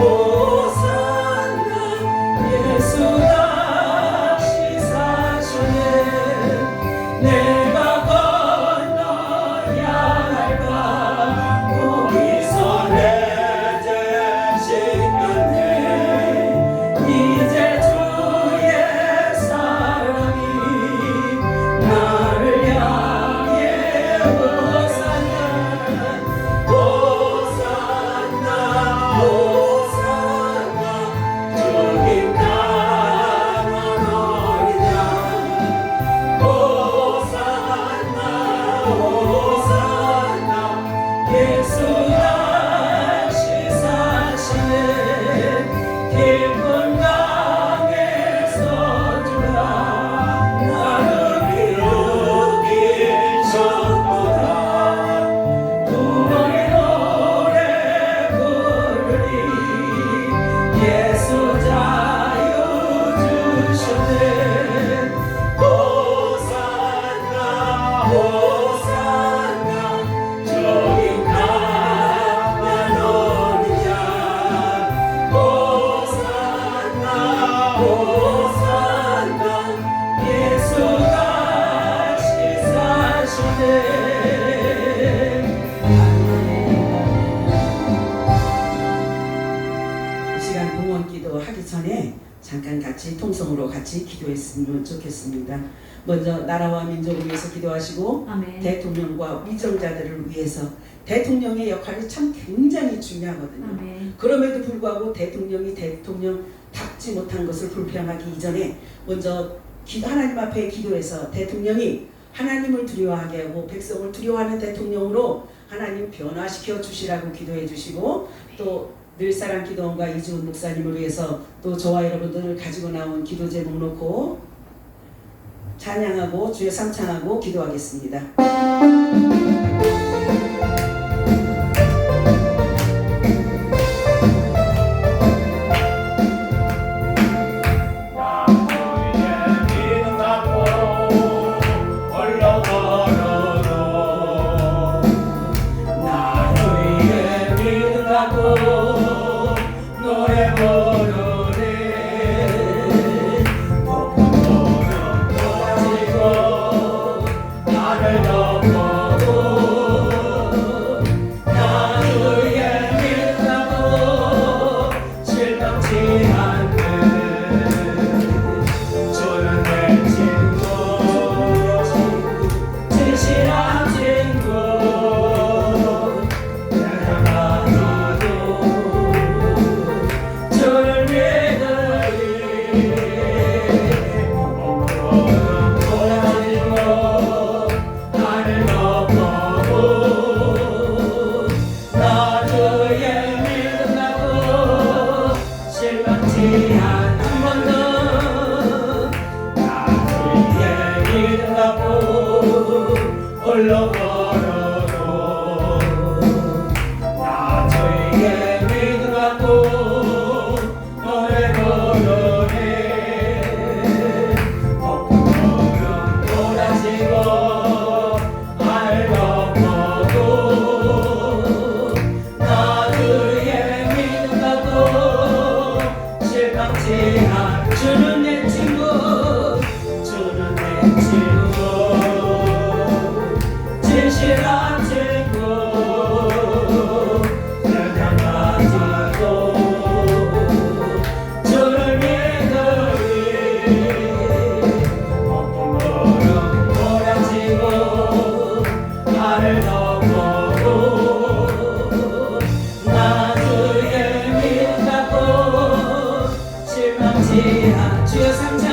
Oh. 봉헌 기도 하기 전에 잠깐 같이 통성으로 같이 기도했으면 좋겠습니다. 먼저 나라와 민족을 위해서 기도하시고 아멘. 대통령과 위정자들을 위해서 대통령의 역할이 참 굉장히 중요하거든요. 아멘. 그럼에도 불구하고 대통령이 대통령 답지 못한 것을 불평하기 이전에 먼저 기- 하나님 앞에 기도해서 대통령이 하나님을 두려워하게 하고 백성을 두려워하는 대통령으로 하나님 변화시켜 주시라고 기도해 주시고 또 늘사랑 기도원과 이주훈 목사님을 위해서 또 저와 여러분들을 가지고 나온 기도 제목 놓고 찬양하고 주의 삼창하고 기도하겠습니다. 실망치